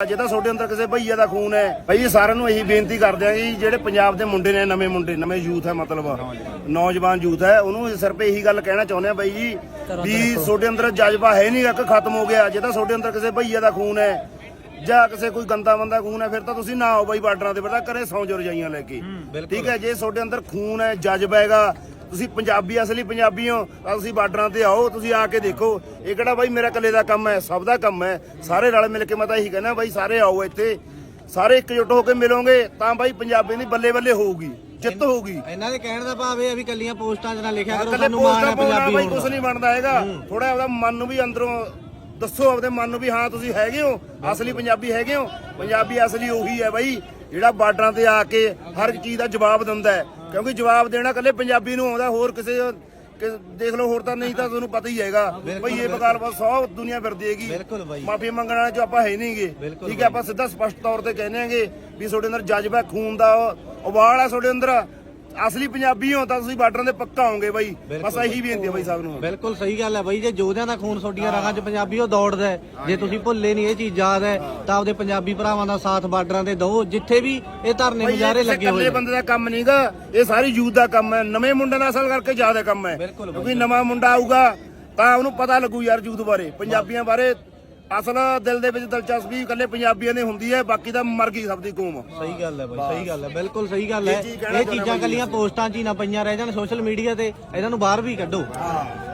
ਜੇ ਤਾਂ ਤੁਹਾਡੇ ਅੰਦਰ ਕਿਸੇ ਭਈਆ ਦਾ ਖੂਨ ਹੈ ਭਾਈ ਸਾਰਿਆਂ ਨੂੰ ਇਹੀ ਬੇਨਤੀ ਕਰਦੇ ਆ ਜੀ ਜਿਹੜੇ ਪੰਜਾਬ ਦੇ ਮੁੰਡੇ ਨੇ ਨਵੇਂ ਮੁੰਡੇ ਨਵੇਂ ਯੂਥ ਹੈ ਮਤਲਬ। ਨੌਜਵਾਨ ਯੂਥ ਹੈ ਉਹਨੂੰ ਸਿਰਫ ਇਹੀ ਗੱਲ ਕਹਿਣਾ ਚਾਹੁੰਦੇ ਆ ਬਾਈ ਜੀ ਵੀ ਤੁਹਾਡੇ ਅੰਦਰ ਜਜ਼ਬਾ ਹੈ ਨਹੀਂ ਇੱਕ ਖਤਮ ਹੋ ਗਿਆ। ਜੇ ਤਾਂ ਤੁਹਾਡੇ ਅੰਦਰ ਕਿਸੇ ਭਈਆ ਦਾ ਖੂਨ ਹੈ ਜਾਂ ਕਿਸੇ ਕੋਈ ਗੰਦਾ ਬੰਦਾ ਖੂਨ ਹੈ ਫਿਰ ਤਾਂ ਤੁਸੀਂ ਨਾ ਆਓ ਬਾਈ ਬਾਰਡਰਾਂ ਤੇ ਬੜਾ ਕਰੇ ਸੌਂ ਜੋ ਰਜਾਈਆਂ ਲੈ ਕੇ। ਠੀਕ ਹੈ ਜੇ ਤੁਹਾਡੇ ਅੰਦਰ ਖੂਨ ਹੈ ਜਜ਼ਬਾ ਹੈਗਾ ਤੁਸੀਂ ਪੰਜਾਬੀ ਅਸਲੀ ਪੰਜਾਬੀ ਹੋ ਤਾਂ ਤੁਸੀਂ ਬਾਰਡਰਾਂ ਤੇ ਆਓ ਤੁਸੀਂ ਆ ਕੇ ਦੇਖੋ। ਇਹ ਕਿਹੜਾ ਬਾਈ ਮੇਰਾ ਇਕੱਲੇ ਦਾ ਕੰਮ ਹੈ? ਸਭ ਦਾ ਕੰਮ ਹੈ। ਸਾਰੇ ਰਲ ਮਿਲ ਕੇ ਮੈਂ ਤਾਂ ਇਹੀ ਕਹਿੰਦਾ ਬਾਈ ਸਾਰੇ ਆਓ ਇੱਥੇ। ਸਾਰੇ ਇਕਜੁੱਟ ਹੋ ਕੇ ਮਿਲੋਗੇ ਤਾਂ ਬਾਈ ਪੰਜਾਬੀ ਦੀ ਬੱਲੇ ਬੱਲੇ ਹੋਊਗੀ ਜਿੱਤ ਹੋਊਗੀ। ਇਹਨਾਂ ਦੇ ਕਹਿਣ ਦਾ ਭਾਵ ਇਹ ਆ ਵੀ ਕੱਲੀਆਂ ਪੋਸਟਾਂ 'ਚ ਨਾ ਲਿਖਿਆ ਕਰੋ ਸਾਨੂੰ ਮਾਣ ਹੈ ਪੰਜਾਬੀ ਬਾਈ ਕੁਝ ਨਹੀਂ ਬਣਦਾ ਹੈਗਾ। ਥੋੜਾ ਆਪਦਾ ਮਨ ਨੂੰ ਵੀ ਅੰਦਰੋਂ ਦੱਸੋ ਆਪਦੇ ਮਨ ਨੂੰ ਵੀ ਹਾਂ ਤੁਸੀਂ ਹੈਗੇ ਹੋ ਅਸਲੀ ਪੰਜਾਬੀ ਹੈਗੇ ਹੋ। ਪੰਜਾਬੀ ਅਸਲੀ ਉਹੀ ਹੈ ਬਾਈ। ਜਿਹੜਾ ਬਾਰਡਰਾਂ ਤੇ ਆ ਕੇ ਹਰ ਇੱਕ ਚੀਜ਼ ਦਾ ਜਵਾਬ ਦਿੰਦਾ ਹੈ। ਕਿਉਂਕਿ ਜਵਾਬ ਦੇਣਾ ਕੱਲੇ ਪੰਜਾਬੀ ਨੂੰ ਆਉਂਦਾ ਹੋਰ ਕਿਸੇ ਕਿ- ਦੇਖ ਲਓ ਹੋਰ ਤਾਂ ਨਹੀਂ ਤਾਂ ਤੁਹਾਨੂੰ ਪਤਾ ਹੀ ਹੈਗਾ। ਬਈ ਇਹ ਬਗਾਲ ਬਸ ਸੌ ਦੁਨੀਆ ਫਿਰਦੀ ਹੈਗੀ। ਮਾਫੀ ਮੰਗਣ ਵਾਲੇ ਚ ਆਪਾਂ ਹੈ ਨਹੀਂਗੇ। ਠੀਕ ਹੈ ਆਪਾਂ ਸਿੱਧਾ ਸਪਸ਼ਟ ਤੌਰ ਤੇ ਕਹਿੰਦੇ ਆਂਗੇ ਵੀ ਤੁਹਾਡੇ ਅੰਦਰ ਜਜ਼ਬਾ ਖੂਨ ਦਾ ਉਬਾਲ ਆ ਤੁਹਾਡੇ ਅੰਦਰ। ਅਸਲੀ ਪੰਜਾਬੀ ਹੋ ਤਾਂ ਤੁਸੀਂ ਬਾਰਡਰਾਂ ਦੇ ਪੱਕਾ ਹੋਵੋਗੇ ਬਾਈ। ਬਸ ਇਹੀ ਬੇਨਤੀ ਹੈ ਬਾਈ ਸਾਹਿਬ ਨੂੰ। ਬਿਲਕੁਲ ਸਹੀ ਗੱਲ ਹੈ ਬਾਈ ਜੇ ਯੋਧਿਆਂ ਦਾ ਖੂਨ ਤੁਹਾਡੀਆਂ ਰਗਾਂ 'ਚ ਪੰਜਾਬੀ ਉਹ ਦੌੜਦਾ ਹੈ। ਜੇ ਤੁਸੀਂ ਭੁੱਲੇ ਨਹੀਂ ਇਹ ਚੀਜ਼ ਯਾਦ ਹੈ ਤਾਂ ਆਪਦੇ ਪੰਜਾਬੀ ਭਰਾਵਾਂ ਦਾ ਸਾਥ ਬਾਰਡਰਾਂ ਤੇ ਦਿਓ। ਜਿੱਥੇ ਵੀ ਇਹ ਧਰਨੇ ਭਾਈ ਇਹ ਮੁਜ਼ਾਹਰੇ ਕਿਸੇ ਲੱਗੇ ਹੋਏ ਇਕੱਲੇ ਨੇ। ਬੰਦੇ ਦਾ ਕੰਮ ਨਹੀਂਗਾ ਇਹ ਸਾਰੀ ਯੂਥ ਦਾ ਕੰਮ ਹੈ। ਨਵੇਂ ਮੁੰਡੇ ਦਾ ਅਸਲ ਕਰਕੇ ਜ਼ਿਆਦਾ ਕੰਮ ਹੈ। ਬਿਲਕੁਲ ਕਿਉਂਕਿ ਨਵਾਂ ਮੁੰਡਾ ਆਊਗਾ ਤਾਂ ਉਹਨੂੰ ਪਤਾ ਲੱਗੂ ਯਾਰ ਯੂਥ ਬਾਰੇ ਪੰਜਾਬੀਆਂ ਬਾਰੇ ਅਸਲ ਦਿਲ ਦੇ ਵਿੱਚ ਦਿਲਚਸਪੀ ਇਕੱਲੇ ਪੰਜਾਬੀਆਂ ਦੀ ਹੁੰਦੀ ਹੈ ਬਾਕੀ ਤਾਂ ਮਰ ਗਈ ਸਭ ਦੀ ਕੌਮ। ਸਹੀ ਗੱਲ ਹੈ ਬਾਈ ਸਹੀ ਗੱਲ ਹੈ ਬਿਲਕੁਲ ਸਹੀ ਗੱਲ ਹੈ। ਇਹ ਚੀਜ਼ ਕੱਲੀਆਂ ਪੋਸਟਾਂ 'ਚ ਹੀ ਨਾ ਪਈਆਂ ਰਹਿ ਜਾਣ ਸੋਸ਼ਲ ਮੀਡੀਆ ਤੇ ਇਹਨਾਂ ਨੂੰ ਬਾਹਰ ਵੀ ਕੱਢੋ। ਹਾਂ।